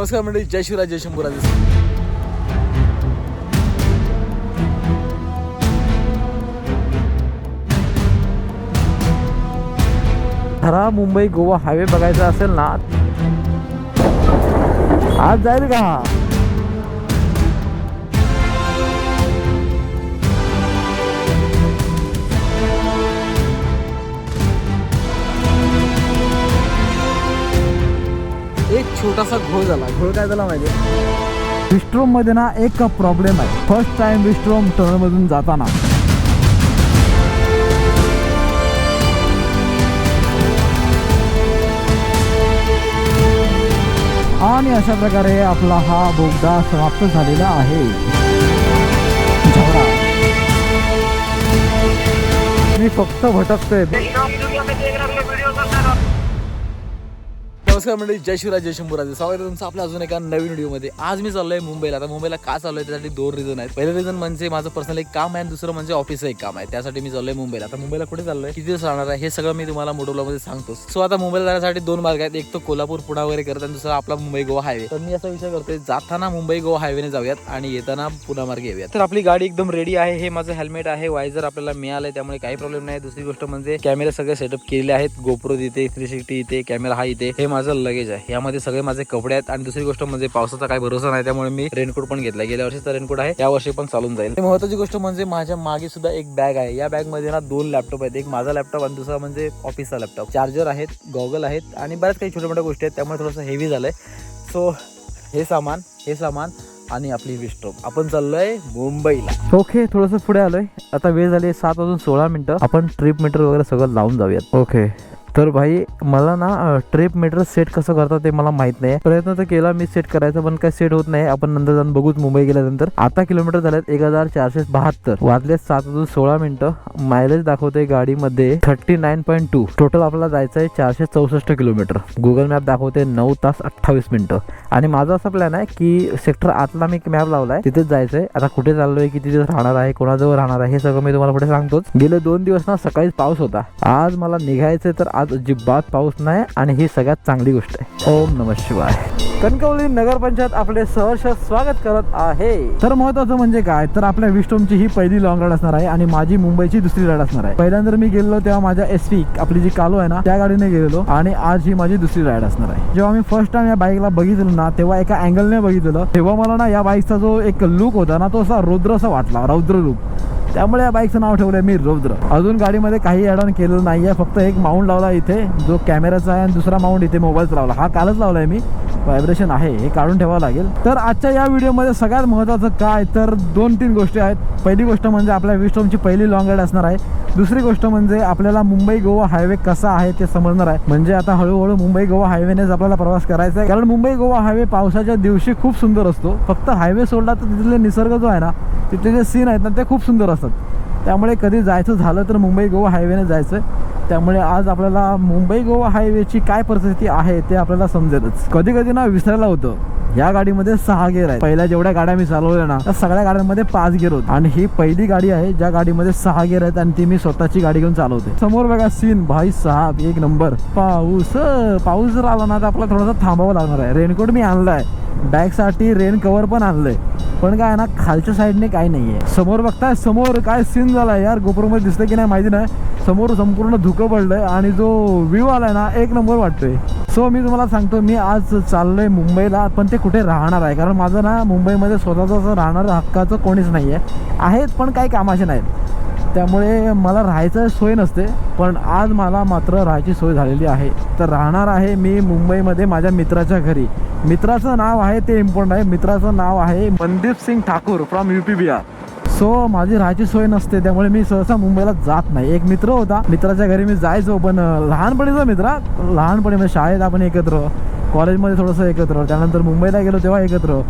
नमस्कार मंडळी जय शिवराज जय शंभूराज. खरा मुंबई गोवा हायवे बघायचा असेल ना आज जाईल का? छोटासा घोळ झाला. घोळ काय झाला माहिती विस्ट्रोममध्ये ना एक प्रॉब्लेम आहे. फर्स्ट टाइम विस्ट्रोम टर्न मधून जाताना. आणि अशा प्रकारे आपला हा बोगदा समाप्त झालेला आहे. मी फक्त भटकतोय. नमस्कार मंडळी जय शिवराज जय शंभूराजे. स्वागत आहे तुमचं आपल्या अजून एका नवीन व्हिडिओमध्ये. आज मी चाललो आहे मुंबईला. आता मुंबईला का चाललोय त्यासाठी दोन रिझन आहेत. पहिलं रिझन म्हणजे माझं पर्सनल एक काम आहे आणि दुसरं म्हणजे ऑफिसचं एक काम आहे. त्यासाठी मी चाललोय मुंबईला. आता मुंबईला कुठे चाललोय? किती दिवस राहणार आहे? हे सगळं मी तुम्हाला मोटोलामध्ये सांगतो. सो आता मुंबईला जाण्यासाठी दोन मार्ग आहेत. एक तो कोल्हापूर पुणा वगैरे करत आणि दुसरा आपला मुंबई गोवा हायवे तर मी असा विचार करतोय जाताना मुंबई गोवा हायवेने जाऊयात आणि येताना पुणा मार्गे येऊयात तर आपली गाडी एकदम रेडी आहे. हे माझं हेल्मेट आहे. वायझर आपल्याला मिळालंय. त्यामुळे काही प्रॉब्लेम नाही. दुसरी गोष्ट म्हणजे कॅमेरे सगळे सेटअप केलेले आहेत. गोप्रो इथे थ्री सिक्स्टी इथे कॅमेरा हा इथे. हे माझं लगेज आहे. यामध्ये सगळे माझे कपडे आहेत आणि दुसरी गोष्ट म्हणजे पावसाचा काही भरोसा नाही त्यामुळे मी रेनकोट पण घेतला. गेल्या वर्षीचा रेनकोट आहे या वर्षी पण चालून जाईल. महत्वाची गोष्ट म्हणजे माझ्या मागे सुद्धा एक बॅग आहे. या बॅगमध्ये ना दोन लॅपटॉप आहेत. एक माझा लॅपटॉप आणि दुसरा म्हणजे ऑफिसचा लॅपटॉप चार्जर आहेत गॉगल आहेत आणि बऱ्याच काही छोट्या मोठ्या गोष्टी आहेत. त्यामुळे थोडंसं हेवी झालंय. सो हे सामान हे सामान आणि आपली विस्टॉप आपण चाललोय मुंबईला. ओके थोडंसं पुढे आलोय. आता वेळ झाली सात वाजून सोळा मिनिटं. आपण ट्रिप मीटर वगैरे सगळं लावून जाऊयात. ओके तर भाई मला ना ट्रिप मीटर सेट कसं करतात ते मला माहीत नाही. प्रयत्न तर केला मी सेट करायचा पण काय सेट होत नाही. आपण नंतर जाऊन बघूच मुंबई गेल्यानंतर. आता किलोमीटर झालेत एक हजार चारशे बहात्तर. वाजले सात अजून सोळा मिनिटं. मायलेज दाखवते गाडीमध्ये thirty nine point two total आपल्याला जायचं आहे चारशे चौसष्ट किलोमीटर गुगल मॅप दाखवते नऊ तास अठ्ठावीस मिनिटं. आणि माझा असा प्लॅन आहे की सेक्टर आतला मी मॅप लावलाय. तिथेच जायचंय. आता कुठे चाललोय किती दिवस राहणार आहे कोणाजवळ राहणार आहे हे सगळं मी तुम्हाला पुढे सांगतोच. गेले दोन दिवस ना सकाळीच पाऊस होता. आज मला निघायचंय तर आज अजिबात पाऊस नाही आणि ही सगळ्यात चांगली गोष्ट आहे. ओम नम शिवाय. कणकवली नगरपंचायत आपले सहर्ष स्वागत करत आहे. तर महत्वाचं म्हणजे काय? तर आपल्या विष्टोमची ही पहिली लॉंग राईड असणार आहे आणि माझी मुंबईची दुसरी राईड असणार आहे. पहिल्यांदा मी गेलो तेव्हा माझ्या एस पी आपली जी कालो आहे ना त्या गाडीने गेलेलो आणि आज ही माझी दुसरी राईड असणार आहे. जेव्हा मी फर्स्ट टाइम या बाईकला बघितलं ना तेव्हा एका अँगलने बघितलं तेव्हा मला ना या बाईकचा जो एक लुक होता ना तो असा रुद्र असा वाटला रौद्र लुक त्यामुळे या बाईकचं नाव ठेवलंय मी रौद्र. अजून गाडीमध्ये काही ॲड ऑन केलेलं नाहीये फक्त एक माउंट लावला इथे जो कॅमेराचा आहे आणि दुसरा माउंट इथे मोबाईलचा लावला. हा कालच लावलाय मी. व्हायब्रेशन आहे हे काढून ठेवावं लागेल. तर आजच्या या व्हिडिओमध्ये सगळ्यात महत्त्वाचं काय? तर दोन तीन गोष्टी आहेत. पहिली गोष्ट म्हणजे आपल्या विस्टोमची पहिली लॉंग राईड असणार आहे. दुसरी गोष्ट म्हणजे आपल्याला मुंबई गोवा हायवे कसा आहे ते समजणार आहे. म्हणजे आता हळूहळू मुंबई गोवा हायवेनेच आपल्याला प्रवास करायचा आहे. कारण मुंबई गोवा हायवे पावसाच्या दिवशी खूप सुंदर असतो. फक्त हायवे सोडला तर तिथले निसर्ग जो आहे ना तिथले जे सीन आहेत ना ते खूप सुंदर असतात. त्यामुळे कधी जायचं झालं तर मुंबई गोवा हायवेने जायचं त्यामुळे आज आपल्याला मुंबई गोवा हायवेची काय परिस्थिती आहे ते आपल्याला समजेलच. कधी कधी ना विसरायला होतं. या गाडीमध्ये सहा गेअर आहे पहिल्या जेवढ्या गाड्या मी चालवल्या ना त्या सगळ्या गाड्यांमध्ये पाच गेअर होत. आणि ही पहिली गाडी आहे ज्या गाडीमध्ये सहा गेअर आहेत आणि ती मी स्वतःची गाडी घेऊन चालवते. समोर बघा सीन भाई साहेब एक नंबर पाऊस पाऊस जर आला ना तर आपल्याला थोडासा थांबावं लागणार आहे. रेनकोट मी आणलाय. बॅगसाठी रेन कव्हर पण आणलंय. पण काय ना खालच्या साईडने काही नाहीये. समोर बघताय समोर काय सीन झालाय? यार गोपुरमध्ये दिसतंय की नाही माहिती नाही. समोर संपूर्ण धुकं पडलंय आणि जो व्ह्यू आलाय ना एक नंबर वाटतोय. सो मी तुम्हाला सांगतो मी आज चाललोय मुंबईला पण ते कुठे राहणार आहे? कारण माझं ना मुंबईमध्ये स्वतःचं असं राहणारं हक्काचं कोणीच नाही आहे आहेत पण काही कामाचे नाहीत. त्यामुळे मला राहायचं सोय नसते पण आज मला मात्र राहायची सोय झालेली आहे. तर राहणार आहे मी मुंबईमध्ये माझ्या मित्राच्या घरी. मित्राचं नाव आहे ते इम्पॉर्टंट आहे. मित्राचं नाव आहे Mandeep Singh Thakur from U P Bihar so माझी राहायची सोय नसते त्यामुळे मी सहसा मुंबईला जात नाही. एक मित्र होता मित्राच्या घरी मी जायचो पण लहानपणीचा मित्र लहानपणी म्हणजे शाळेत आपण एकत्र कॉलेजमध्ये थोडंसं एकत्र त्यानंतर मुंबईला गेलो तेव्हा एकत्र.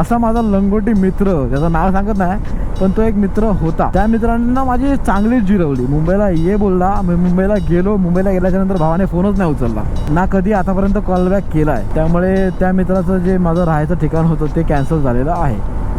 असा माझा लंगोटी मित्र त्याचं नाव सांगत नाही पण तो एक मित्र होता. त्या मित्रांना माझी चांगलीच जिरवली. मुंबईला ये बोलला मी मुंबईला गेलो मुंबईला गेल्याच्यानंतर भावाने फोनच नाही उचलला. ना कधी आतापर्यंत कॉलबॅक केला आहे त्यामुळे त्या मित्राचं जे माझं राहायचं ठिकाण होतं ते कॅन्सल झालेलं आहे.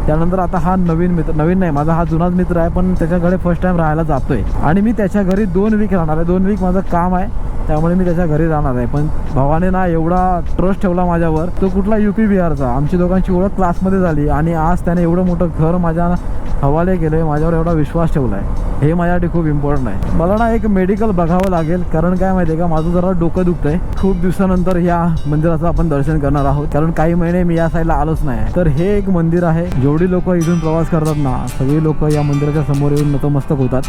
त्यानंतर आता हा नवीन मित्र नवीन नाही माझा हा जुनाच मित्र आहे पण त्याच्याकडे फर्स्ट टाइम राहायला जातोय. आणि मी त्याच्या घरी दोन वीक राहणार आहे. दोन वीक माझं काम आहे त्यामुळे मी त्याच्या घरी राहणार आहे. पण भावाने ना एवढा ट्रस्ट ठेवला माझ्यावर. तो कुठला युपी बिहारचा आमची दोघांची ओळख क्लासमध्ये झाली आणि आज त्याने एवढं मोठं घर माझ्या हवाले केलं माझ्यावर एवढा विश्वास ठेवला आहे हे माझ्यासाठी खूप इम्पॉर्टंट आहे. मला ना एक मेडिकल बघावं लागेल कारण काय माहिती आहे का माझं जरा डोकं दुखतंय. खूप दिवसानंतर या मंदिराचं आपण दर्शन करणार आहोत कारण काही महिने मी या साईडला आलोच नाही तर हे एक मंदिर आहे जेवढी लोक इथून प्रवास करतात ना सगळी लोक या मंदिराच्या समोर येऊन नतमस्तक होतात.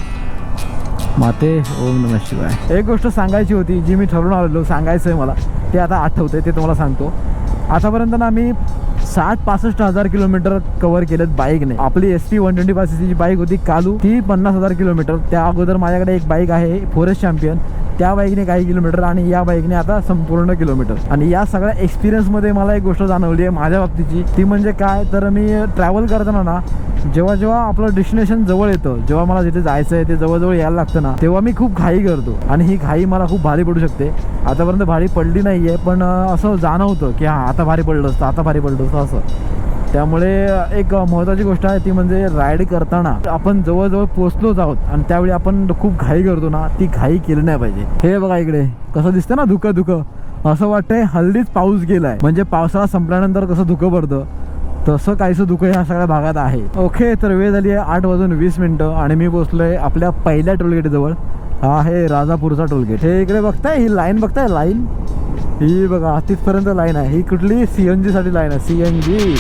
माते ओम नम शिवाय. एक गोष्ट सांगायची होती जी मी ठरवून आलेलो सांगायचं आहे मला ते आता आठवते ते तुम्हाला सांगतो. आतापर्यंत ना मी साठ पासष्ट हजार किलोमीटर कव्हर केलेत बाईकने आपली S P one twenty five सीची बाईक होती कालू. ती पन्नास हजार किलोमीटर. त्या अगोदर माझ्याकडे एक बाईक आहे फॉरेस्ट चॅम्पियन त्या बाईकने काही किलोमीटर आणि या बाईकने आता संपूर्ण किलोमीटर. आणि या सगळ्या एक्सपिरियन्समध्ये मला एक गोष्ट जाणवली आहे माझ्या बाबतीची. ती म्हणजे काय? तर मी ट्रॅव्हल करताना ना जेव्हा जेव्हा आपलं डेस्टिनेशन जवळ येतं जेव्हा मला जिथे जायचं आहे ते जवळजवळ यायला लागतं ना तेव्हा मी खूप घाई करतो. आणि ही घाई मला खूप भारी पडू शकते. आतापर्यंत भारी पडली नाही आहे पण असं जाणवतं की हां आता भारी पडलं असतं आता भारी पडलं असतं असं. त्यामुळे एक महत्त्वाची गोष्ट आहे ती म्हणजे राईड करताना आपण जवळजवळ पोचलोच आहोत आणि त्यावेळी आपण खूप घाई करतो ना ती घाई केली नाही पाहिजे. हे बघा इकडे कसं दिसतं ना धुकं धुकं. असं वाटतंय हल्लीच पाऊस गेलाय. म्हणजे पावसाळा संपल्यानंतर कसं धुकं पडतं. तसं काहीसं धुकं ह्या सगळ्या भागात आहे. ओके तर वेळ झाली आहे आठ वाजून वीस मिनिटं आणि मी पोचलोय आपल्या पहिल्या टोलगेटजवळ. हा आहे राजापूरचा टोलगेट. हे इकडे बघताय ही लाईन बघताय लाईन ही बघा तिथपर्यंत लाईन आहे. ही कुठली? सी एन जी साठी लाईन आहे. C N G.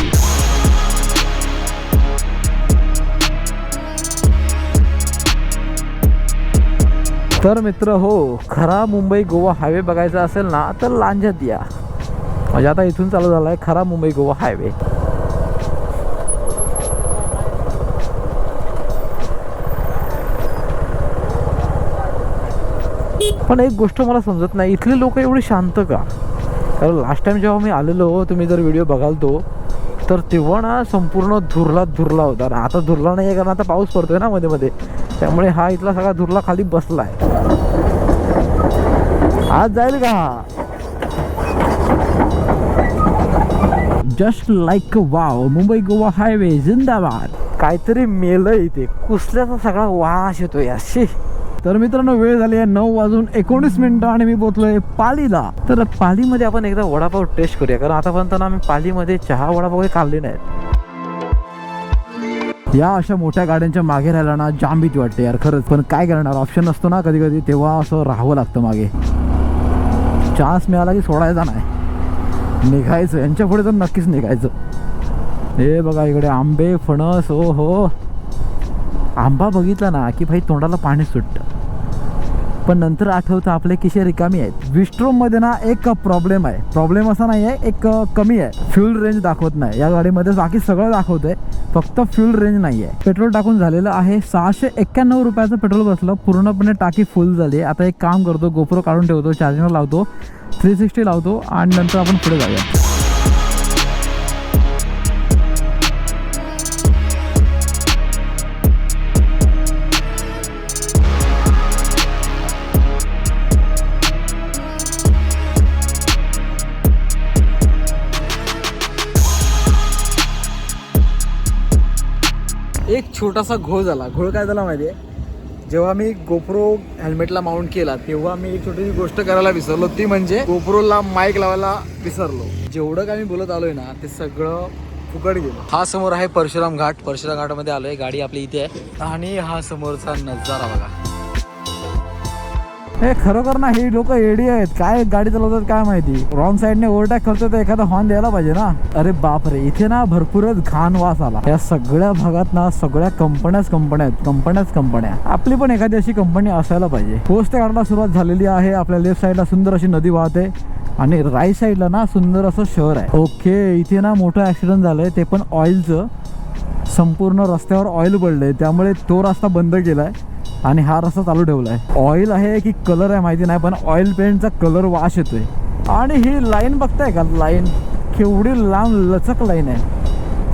तर मित्र हो खरा मुंबई गोवा हायवे बघायचा असेल ना तर लांजात या म्हणजे आता इथून चालू झाला आहे खरा मुंबई गोवा हायवे पण एक गोष्ट मला समजत नाही. इथले लोक एवढे शांत का? कारण लास्ट टाईम जेव्हा मी आलेलो तुम्ही जर व्हिडिओ बघाल तो तर तेव्हा ना संपूर्ण धुरला धुरला होता. आणि आता धुरला नाही आहे कारण आता पाऊस पडतोय ना मध्ये मध्ये. त्यामुळे हा इथला सगळा धुरला खाली बसला आहे आज जाईल का हा? Just like wow Mumbai Goa highway जिंदाबाद. काहीतरी मेलं इथे. कुसल्याचा सगळा वास येतोय. अशी. तर मित्रांनो वेळ झाली आहे नऊ वाजून एकोणीस मिनिटं आणि मी पोहोचलोय पालीला. तर पालीमध्ये आपण एकदा वडापाव टेस्ट करूया कारण आतापर्यंत ना आम्ही पालीमध्ये चहा वडापाव काही खाल्ले नाहीत. या अशा मोठ्या गाड्यांच्या मागे राहायला ना जाम भीती वाटते यार खरंच. पण काय करणार? ऑप्शन नसतो ना कधी कधी तेव्हा असं राहावं लागतं मागे. चान्स मिळाला की सोडायचा नाही. निघायचं यांच्या पुढे तर नक्कीच निघायचं. हे बघा इकडे आंबे फणस ओ हो आंबा बघितला ना की भाई तोंडाला पाणी सुटतं. पण नंतर आठवतं आपले किशे रिकामी आहेत. विस्ट्रोममध्ये ना एक प्रॉब्लेम आहे. प्रॉब्लेम असा नाही आहे एक कमी आहे. फ्यूल रेंज दाखवत नाही. या गाडीमध्ये बाकी सगळं दाखवतंय. फक्त फ्यूल रेंज नाही आहे पेट्रोल टाकून झालेलं आहे. सहाशे एक्क्याण्णव रुपयाचं पेट्रोल बसलं. पूर्णपणे टाकी फुल झाली. आता एक काम करतो गोप्रो काढून ठेवतो चार्जिंगला लावतो थ्री सिक्स्टी लावतो आणि नंतर आपण पुढे जाऊया. छोटासा घोळ झाला. घोळ काय झाला माहिती आहे जेव्हा मी गोप्रो हेल्मेटला माउंट केला तेव्हा मी एक छोटीशी गोष्ट करायला विसरलो. ती म्हणजे गोप्रोला माईक लावायला विसरलो. जेवढं काय मी बोलत आलोय ना ते सगळं फुकट गेलं. हा समोर आहे परशुराम घाट. परशुराम घाटामध्ये आलोय. गाडी आपली इथे आहे. आणि हा समोरचा नजारा बघा. हे खरोखर ना हे लोक एडी आहेत. काय गाडी चालवतात काय माहिती? रॉंग साईडने ओव्हरटॅक करतो तर एखादा हॉर्न द्यायला पाहिजे ना. अरे बापरे इथे ना भरपूरच घाण वास आला. या सगळ्या भागात ना सगळ्या कंपन्याच कंपन्या आहेत. कंपन्याच कंपन्या आपली पण एखादी अशी कंपनी असायला पाहिजे. पोस्ट काढायला सुरुवात झालेली आहे. आपल्या लेफ्ट साईडला सुंदर अशी नदी वाहते. आणि राईट साईडला ना सुंदर असं शहर आहे. ओके इथे ना मोठं ऍक्सिडेंट झालंय. ते पण ऑइलचं संपूर्ण रस्त्यावर ऑइल पडलंय. त्यामुळे तो रस्ता बंद केलाय. आणि हा रस्ता चालू ठेवला आहे ऑइल आहे की कलर आहे माहिती नाही पण ऑइल पेंटचा कलर वाश येतोय. आणि ही लाईन बघताय का? लाईन केवढी लांब लचक लाईन आहे.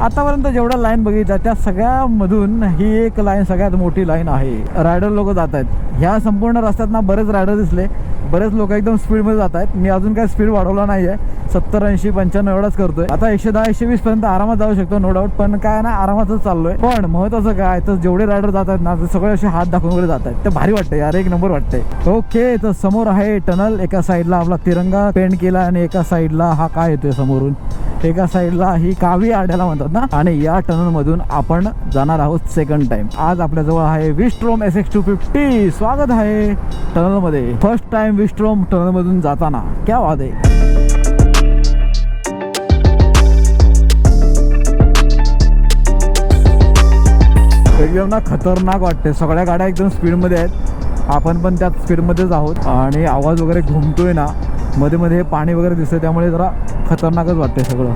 आतापर्यंत जेवढ्या लाईन बघितल्या त्या सगळ्यामधून ही एक लाईन सगळ्यात मोठी लाईन आहे. रायडर लोक जात आहेत ह्या संपूर्ण रस्त्यात ना बरेच रायडर दिसले. बरेच लोक एकदम स्पीडमध्ये जात आहेत. मी अजून काय स्पीड वाढवला नाही आहे सत्तर ऐंशी पंच्याण्णव एवढाच करतोय. आता एकशे दहा एकशे वीस पर्यंत आरामात जाऊ शकतो नो डाऊट पण काय ना आरामातच चाललोय. पण महत्वाचं काय तर जेवढे रायडर जात आहेत ना ते सगळे असे हात दाखवून वगैरे जात आहेत. ते भारी वाटतंय यार एक नंबर वाटतंय. ओके तर समोर आहे टनल. एका साईडला आपला तिरंगा पेंट केला आणि एका साईडला हा काय येतोय समोरून? एका साईडला ही कावी आड्याला म्हणतात ना. आणि या टनल मधून आपण जाणार आहोत सेकंड टाइम आज आपल्याजवळ आहे V-Strom S X two fifty स्वागत आहे टनलमध्ये. फर्स्ट टाइम विस्ट्रोम टनल मधून जाताना. क्या वाद आहे. एकदम ना खतरनाक वाटते सगळ्या गाड्या एकदम स्पीडमध्ये आहेत. आपण पण त्यात स्पीडमध्येच आहोत. आणि आवाज वगैरे घुमतोय ना. मध्ये मध्ये पाणी वगैरे दिसतं त्यामुळे जरा खतरनाकच वाटते सगळं.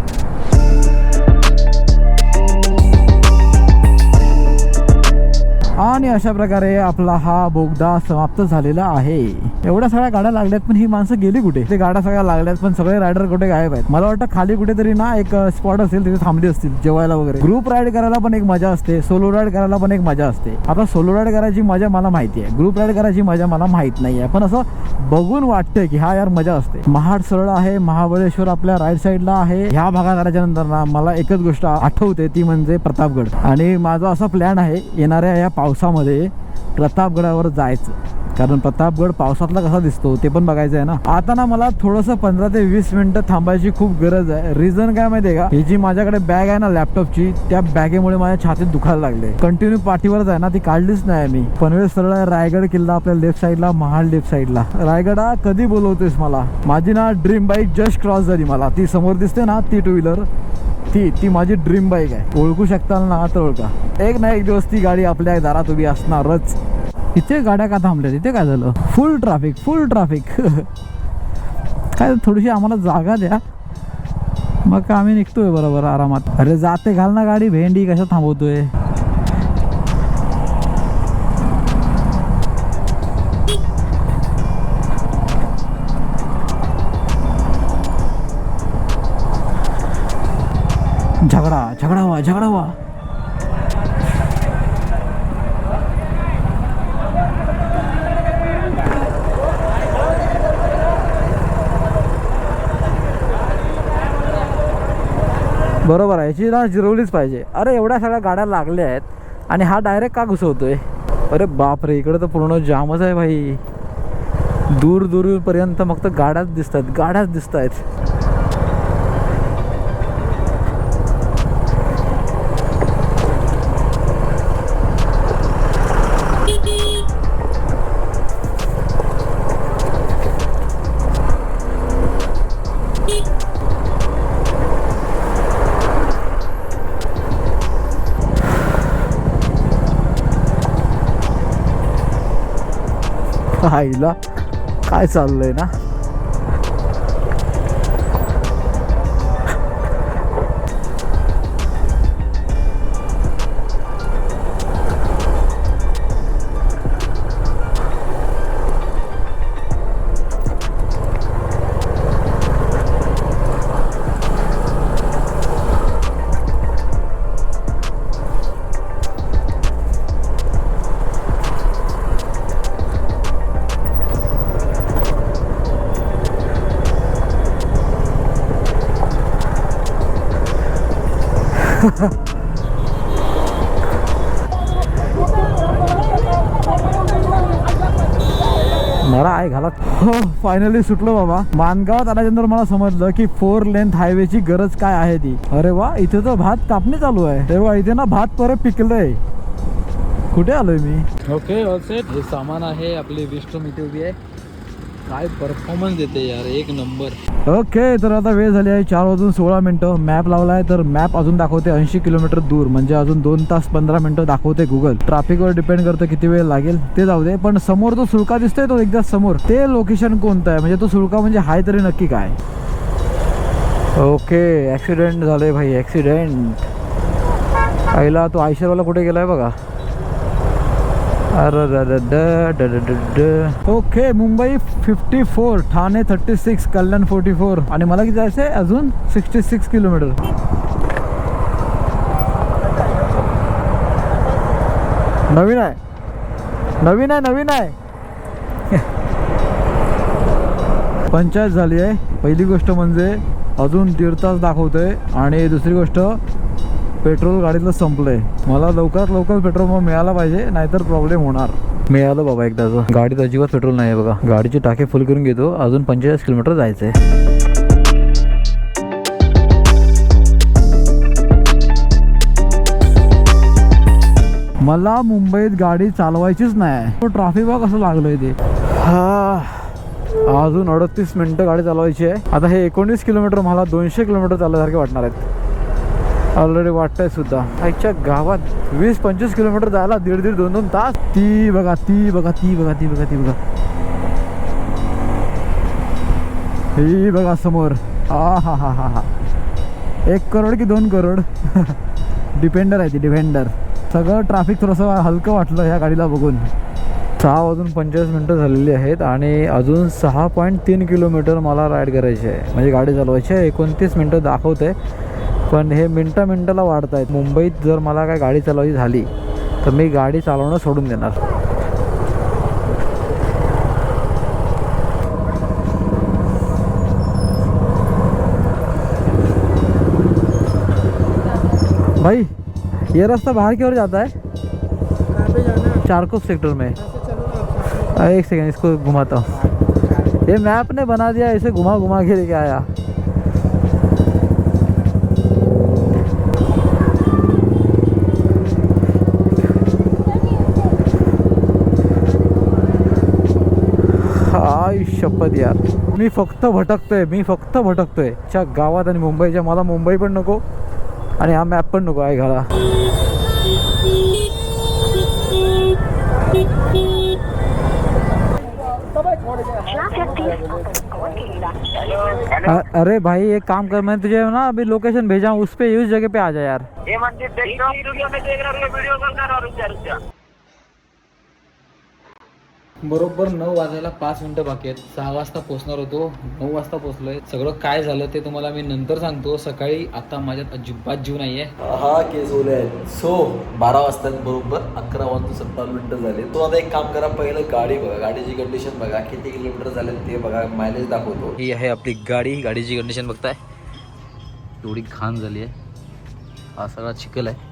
आणि अशा प्रकारे आपला हा बोगदा समाप्त झालेला आहे. एवढ्या सगळ्या गाड्या लागल्यात पण ही माणसं गेली कुठे? ते गाड्या सगळ्या लागल्यात पण सगळे रायडर कुठे गायब आहेत? मला वाटतं खाली कुठेतरी ना एक स्पॉट असेल तिथे थांबली असतील जेवायला वगैरे. ग्रुप राईड करायला पण एक मजा असते सोलो राईड करायला पण एक मजा असते. आता सोलो राईड करायची मजा मला माहिती आहे ग्रुप राईड करायची मजा मला माहीत नाही आहे पण असं बघून वाटतंय की हा यार मजा असते. महाड सरळ आहे महाबळेश्वर आपल्या राईट साईडला आहे. ह्या भागात आल्याच्यानंतर ना मला एकच गोष्ट आठवते ती म्हणजे प्रतापगड. आणि माझा असा प्लॅन आहे येणाऱ्या या पावसामध्ये प्रतापगडावर जायचं. कारण प्रतापगड पावसातला कसा दिसतो ते पण बघायचं आहे ना. आता ना मला थोडंसं पंधरा ते वीस मिनिटं थांबायची खूप गरज आहे. रिझन काय माहितीये का? ही जी माझ्याकडे बॅग आहे ना लॅपटॉपची त्या बॅगेमुळे माझ्या छातीत दुखायला लागले. कंटिन्यू पाठीवरच आहे ना ती काढलीच नाही मी. पनवेल सरळ आहे, रायगड किल्ला आपल्या लेफ्ट साईडला महाड लेफ्ट साईडला रायगडा कधी बोलवतोयस मला? माझी ना ड्रीम बाईक जस्ट क्रॉस झाली मला. ती समोर दिसते ना ती टू व्हीलर ती ती माझी ड्रीम बाईक आहे. ओळखू शकता ना तर ओळखा. एक ना एक दिवस ती गाडी आपल्या दारात उभी असणारच. इथे गाड्या का थांबल्या तिथे काय झालं? फुल ट्रॅफिक फुल ट्रॅफिक काय थोडीशी आम्हाला जागा द्या. मग का आम्ही निघतोय बरोबर आरामात. अरे जाते घाल ना गाडी भेंडी कशा थांबवतोय? झगडा झगडा व्हा झगडा व्हा. बरोबर आहे. याची ना जिरवलीच पाहिजे. अरे एवढ्या सगळ्या गाड्या लागल्या आहेत आणि हा डायरेक्ट का घुसवतोय? अरे बापरे इकडे तर पूर्ण जामच आहे भाई. दूर दूरपर्यंत फक्त गाड्याच दिसत आहेत गाड्याच दिसत आहेत आईला. काय चाललंय ना? मला आहे घालत. हो फायनली सुटलो बाबा. मानगावात आल्यानंतर मला समजलं की फोर लेन्थ हायवेची गरज काय आहे ती. अरे वा इथे तर भात कापणी चालू आहे. तेव्हा इथे ना भात परत पिकलंय. कुठे आलोय मी? ओके सेट हे सामान आहे आपली विस्ट्रोम इथे उभी आहे. काय परफॉर्मन्स देते यार एक नंबर ओके तर आता वेळ झाली आहे चार वाजून सोळा मिनटं. मॅप लावला आहे तर मॅप अजून दाखवते ऐंशी किलोमीटर दूर. म्हणजे अजून दोन तास पंधरा मिनटं दाखवते गुगल ट्रॅफिकवर डिपेंड करतं किती वेळ लागेल ते जाऊ दे. पण समोर जो सुळका दिसतोय तो एकदा समोर. ते लोकेशन कोणतं आहे? म्हणजे तो सुळका म्हणजे हाय तरी नक्की काय? ओके ॲक्सिडेंट झालंय भाई ॲक्सिडेंट आईला तो आयशरवाला कुठे गेलाय बघा? Okay Mumbai fifty four Thane thirty six Kalyan forty four आणि मला किती जायचं आहे अजून सिक्स्टी सिक्स किलोमीटर नवीन आहे नवीन आहे नवीन आहे पंचायत झाली आहे पहिली गोष्ट म्हणजे अजून दीड तास दाखवतोय आणि दुसरी गोष्ट पेट्रोल गाडीतलं संपलंय. मला लवकरात लवकर पेट्रोल पंप मिळाला पाहिजे नाहीतर प्रॉब्लेम होणार. मिळालं बाबा एकदाच. गाडीत अजिबात पेट्रोल नाही आहे बघा. गाडीची टाके फुल करून घेतो. अजून पंचेचाळीस किलोमीटर जायचंय. मला मुंबईत गाडी चालवायचीच नाही. ट्रॅफिक बघ कसं लागलंय ते. हा. अजून अडतीस मिनिटं गाडी चालवायची आहे. आता हे एकोणीस किलोमीटर मला दोनशे किलोमीटर चालल्यासारखे वाटणार आहेत. ऑलरेडी वाटतंय सुद्धा. आईच्या गावात वीस पंचवीस किलोमीटर जायला दीड दीड दोन दोन तास. ती बघा ती बघा ती बघा ती बघा ती बघा. ही बघा समोर. आ हा हा हा हा एक करोड की दोन करोड? डिपेंडर आहे ती डिपेंडर सगळं ट्रॅफिक थोडंसं हलकं वाटलं ह्या गाडीला बघून. सहा वाजून पंचेचाळीस मिनटं झालेली आहेत आणि अजून सहा पॉईंट तीन किलोमीटर मला राईड करायची आहे. म्हणजे गाडी चालवायची आहे. एकोणतीस मिनटं दाखवते पण हे मिनटा मिनटाला वाढत आहेत मुंबईत जर मला काय गाडी चालवायची झाली, तर मी गाडी चालवणं सोडून देणार. भाई ये रास्ता बाहर की ओर जाता है चारकोप सेक्टर में. एक सेकंड इसको घुमाता हूँ. ये मैप ने बना दिया, इसे घुमा घुमा के लेके आया. शपथ यार. मी फक्त भटकतोय मी फक्त भटकतोय. च्या गावात आणि मुंबईच्या मला मुंबई पण नको आणि हा मॅप पण नको आहे घाला. अरे भाई एक काम कर मैं तुझे ना अभी लोकेशन भेजा हूँ उस पे उस जगह पे आ जा यार. ये मंदिर देख रहा हूँ वीडियो में देख रहा हूँ वीडियो कॉल कर रहा हूँ बरोबर नऊ वाजायला पाच मिनिटं बाकी आहेत. सहा वाजता पोहोचणार होतो. नऊ वाजता पोहोचलोय. सगळं काय झालं ते तुम्हाला मी नंतर सांगतो. सकाळी आता माझ्यात अजिबात जीव नाहीये. हा केस ओले आहेत. सो बारा वाजतात बरोबर. अकरा वाजून सत्तावन्न मिनिटं झाले. तो आता एक काम करा. पहिलं गाडी बघा. गाडीची कंडिशन बघा. किती किलोमीटर झाले ते बघा. मायलेज दाखवतो. ही आहे आपली गाडी. गाडीची कंडिशन बघताय. एवढी घाण झाली आहे हा सगळा चिखल आहे.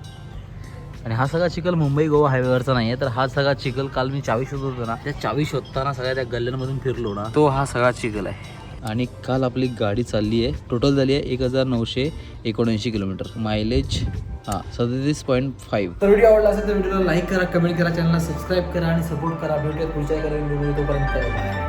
आणि हा सगळा चिखल मुंबई गोवा हायवेवरचा नाही आहे तर हा सगळा चिखल काल मी चावी शोधत होतो ना त्या चावी शोधताना सगळ्या त्या गल्ल्यांमधून फिरलो ना तो हा सगळा चिखल आहे. आणि काल आपली गाडी चालली आहे टोटल झाली आहे एक हजार नऊशे एकोणऐंशी किलोमीटर. मायलेज हां सदतीस पॉईंट फाईव्ह तर व्हिडिओ आवडला असेल तर व्हिडिओला लाईक करा कमेंट करा चॅनलला सबस्क्राईब करा आणि सपोर्ट करा. भेटूया पुढच्या तोपर्यंत.